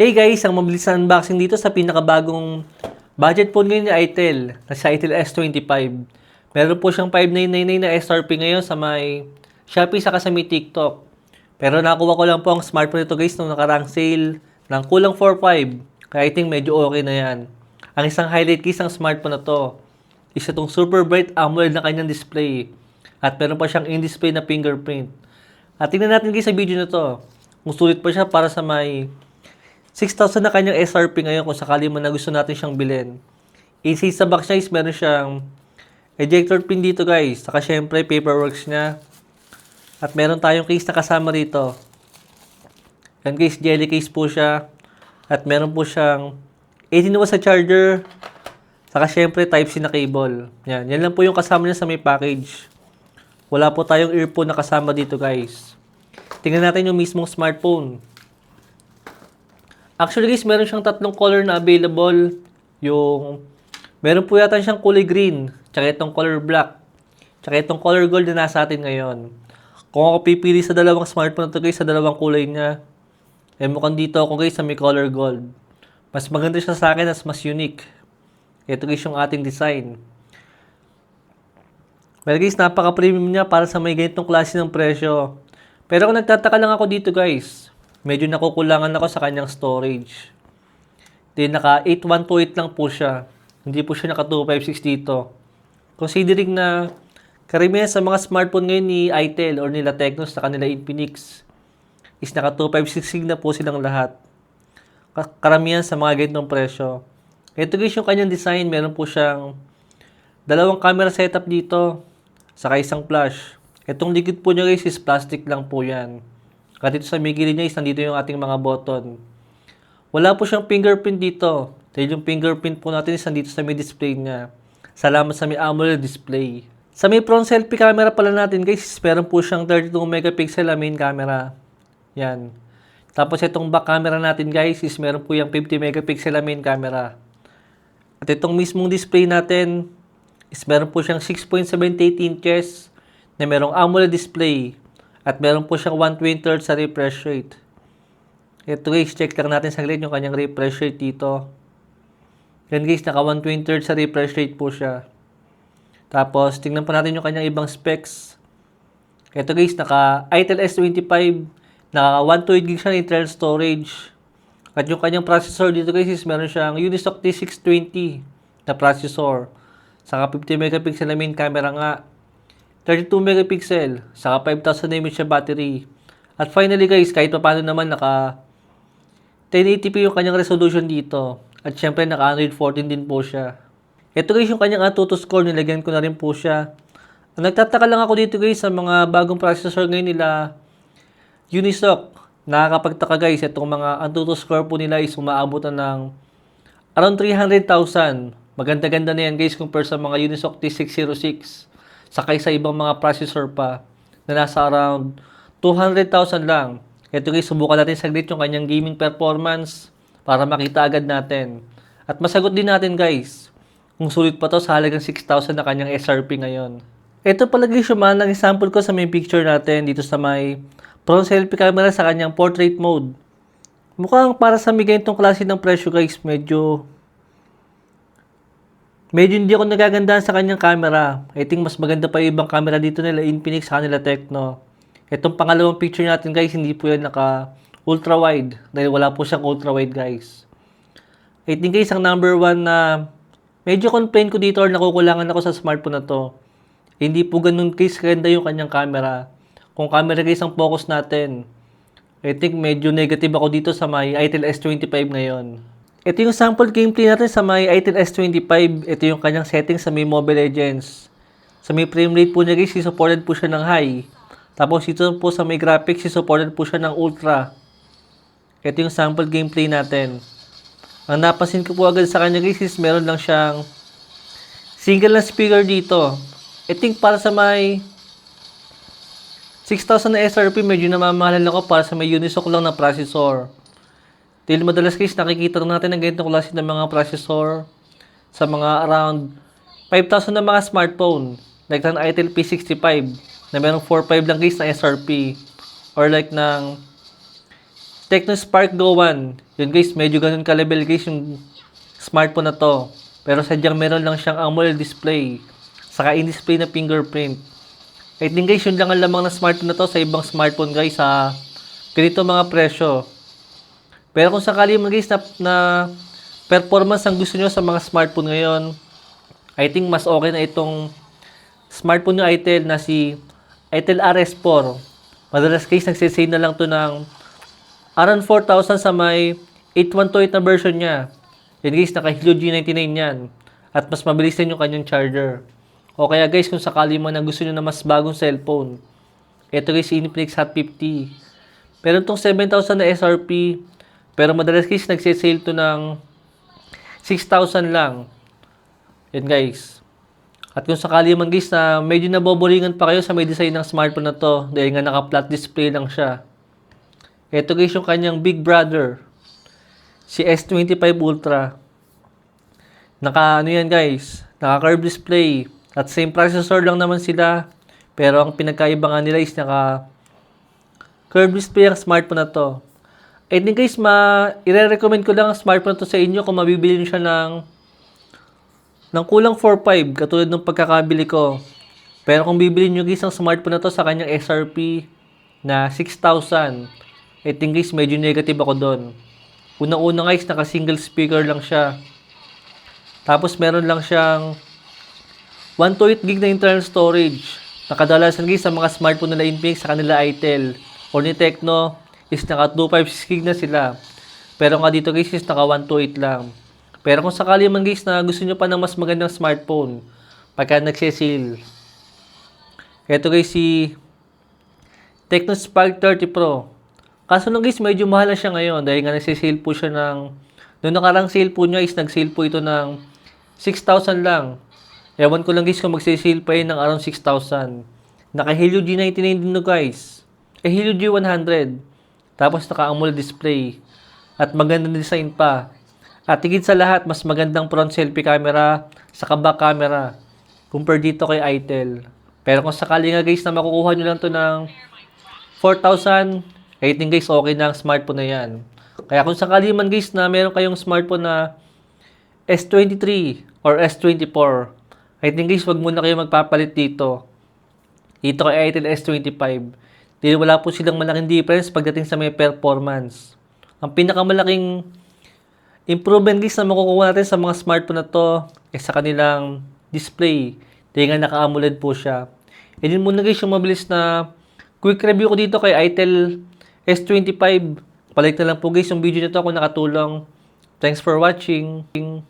Hey guys, ang mabilis na unboxing dito sa pinakabagong budget phone ngayon ni Itel, na sa Itel S25. Meron po siyang 5999 na SRP ngayon sa may Shopee saka sa may TikTok. Pero nakuha ko lang po ang smartphone nito guys nung nakarang sale ng kulang 4.5. Kaya I think medyo okay na yan. Ang isang highlight case ng smartphone na to is itong super bright AMOLED na kanyang display. At meron pa siyang in-display na fingerprint. At tingnan natin guys sa video na to. Kung sulit pa siya para sa may 6,000 na kanyang SRP ngayon kung sakali man na gusto natin siyang bilhin. AC sa box niya meron siyang ejector pin dito guys. Saka syempre paperworks niya. At meron tayong case na kasama rito. Yan guys, jelly case po siya. At meron po siyang 18 watts sa charger. Saka syempre Type-C na cable. Yan, yan lang po yung kasama niya sa may package. Wala po tayong earphone na kasama dito guys. Tingnan natin yung mismong smartphone. Actually guys, meron siyang tatlong color na available. Yung, meron po yata siyang kulay green, tsaka itong color black, tsaka itong color gold na nasa atin ngayon. Kung ako pipili sa dalawang smartphone na to guys, sa dalawang kulay niya, eh mukhang dito ako guys sa may color gold. Mas maganda siya sa akin as mas unique. Ito guys yung ating design. Well guys, napaka-premium niya para sa may ganitong klase ng presyo. Pero kung nagtataka lang ako dito guys, medyo nakukulangan ako sa kanyang storage. Then naka 8128 lang po siya. Hindi po siya naka 256 dito. Considering na karamihan sa mga smartphone ngayon ni Itel or nila Tecno sa kanila Infinix is naka 256 na po silang lahat. Ka- Karamihan sa mga ganitong presyo. Ito guys yung kanyang design. Meron po siyang dalawang camera setup dito. Saka isang flash. Itong likod po niya guys is plastic lang po yan. At dito sa may gilid niya is nandito yung ating mga button. Wala po siyang fingerprint dito. Dahil yung fingerprint po natin is nandito sa may display niya. Salamat sa may AMOLED display. Sa may front selfie camera pala natin guys, meron po siyang 32 megapixel na main camera. Yan. Tapos itong back camera natin guys is meron po yung 50 megapixel na main camera. At itong mismong display natin is meron po siyang 6.78 inches na merong AMOLED display at meron po siyang 120 Hz sa refresh rate. Ito guys, check lang natin saglit yung kanyang refresh rate dito. Yan guys, naka 120 Hz sa refresh rate po siya. Tapos, tingnan pa natin yung kanyang ibang specs. Ito guys, naka Itel S25, naka 128 GB siya ng internal storage. At yung kanyang processor dito guys is meron siyang Unisoc T620 na processor. Saka 50 megapixel na main camera nga. 32 megapixel, saka 5000 mAh siya battery. At finally guys, kahit pa paano naman naka 1080p yung kanyang resolution dito. At syempre naka Android 14 din po siya. Ito guys yung kanyang Antutu score, nilagyan ko na rin po siya. Ang nagtataka lang ako dito guys sa mga bagong processor ngayon nila Unisoc. Nakakapagtaka guys, itong mga Antutu score po nila is umaabot na ng around 300,000. Maganda-ganda na yan guys compare sa mga Unisoc T606. Sakay sa ibang mga processor pa na nasa around 200,000 lang. Ito guys, subukan natin saglit yung kanyang gaming performance para makita agad natin. At masagot din natin guys, kung sulit pa to sa halagang 6,000 na kanyang SRP ngayon. Ito pala guys yung mga example ko sa may picture natin dito sa may front selfie camera sa kanyang portrait mode. Mukhang para sa may ganitong klase ng presyo guys, medyo Medyo hindi ako nagagandahan sa kanyang camera. I think mas maganda pa yung ibang camera dito nila Infinix sa nila Tecno. Itong pangalawang picture natin guys, hindi po yan naka ultra wide dahil wala po siyang ultra wide guys. I think guys, ang number one na medyo complain ko dito or nakukulangan ako sa smartphone na to. Hindi po ganun guys kaganda yung kanyang camera. Kung camera guys ang focus natin, I think medyo negative ako dito sa may Itel S25 ngayon. Ito yung sample gameplay natin sa may Itel S25. Ito yung kanyang settings sa may Mobile Legends. Sa may frame rate po niya guys, supported po siya ng high. Tapos ito po sa may graphics, supported po siya ng ultra. Ito yung sample gameplay natin. Ang napansin ko po agad sa kanya guys is meron lang siyang single na speaker dito. I think para sa may 6,000 na SRP, medyo namamahalan ako para sa may Unisoc lang na processor. Dahil madalas guys, nakikita rin natin ang ganitong klase ng mga processor sa mga around 5,000 na mga smartphone. Like ng Itel P65 na merong 4.5 lang guys na SRP. Or like ng Tecno Spark Go 1. Yun guys, medyo ganun ka-level guys yung smartphone na to. Pero sadyang meron lang siyang AMOLED display. Saka in-display na fingerprint. I think guys, yun lang ang lamang ng smartphone na to sa ibang smartphone guys sa ganito mga presyo. Pero kung sakali man guys na, na performance ang gusto nyo sa mga smartphone ngayon, I think mas okay na itong smartphone nyo Itel na si Itel RS4. Madalas guys, nagsisale na lang to ng around 4,000 sa may 8128 na version niya. Yan guys, naka Helio G99 yan. At mas mabilis din yung kanyang charger. O kaya guys, kung sakali man na gusto nyo na mas bagong cellphone, ito guys, Infinix Hot 50. Pero itong 7,000 na SRP, pero madalas guys, nagsisale to ng 6,000 lang. Yan guys. At kung sakali man guys na medyo naboboringan pa kayo sa may design ng smartphone na to, dahil nga naka-flat display lang siya. Ito guys yung kanyang big brother. Si S25 Ultra. Naka ano yan guys, naka curved display. At same processor lang naman sila. Pero ang pinagkaiba nga nila is naka curved display ang smartphone na to. I think guys, ma ire-recommend ko lang ang smartphone to sa inyo kung mabibili niyo siya ng ng kulang 4.5 katulad ng pagkakabili ko. Pero kung bibili nyo guys ang smartphone na to sa kanyang SRP na 6,000, I think guys medyo negative ako doon. Unang-una guys naka single speaker lang siya. Tapos meron lang siyang 128 gig na internal storage. Nakadalasan guys sa mga smartphone nila Infinix sa kanila Itel or ni Tecno is naka 256 gig na sila. Pero nga dito guys is naka 128 lang. Pero kung sakali man guys na gusto nyo pa ng mas magandang smartphone, pagka nagsisale, ito guys si Tecno Spark 30 Pro. Kaso lang guys, medyo mahal na siya ngayon dahil nga nagsisale po siya ng, noong nakarang sale po niya is nagsale po ito ng 6,000 lang. Ewan ko lang guys kung magsisale pa yun ng around 6,000. Naka Helio G99 din no guys. Eh Helio G100. Tapos naka AMOLED display. At magandang design pa. At higit sa lahat, mas magandang front selfie camera sa back camera compare dito kay Itel. Pero kung sakali nga guys na makukuha nyo lang to ng 4,000, I think guys okay na ang smartphone na yan. Kaya kung sakali man guys na meron kayong smartphone na S23 or S24, I think guys wag muna kayo magpapalit dito. Dito kay Itel S25. Dahil wala po silang malaking difference pagdating sa may performance. Ang pinakamalaking improvement guys na makukuha natin sa mga smartphone na to is sa kanilang display. Dahil nga naka-AMOLED po siya. E din muna guys yung mabilis na quick review ko dito kay Itel S25. Palik na lang po guys yung video nito kung nakatulong. Thanks for watching.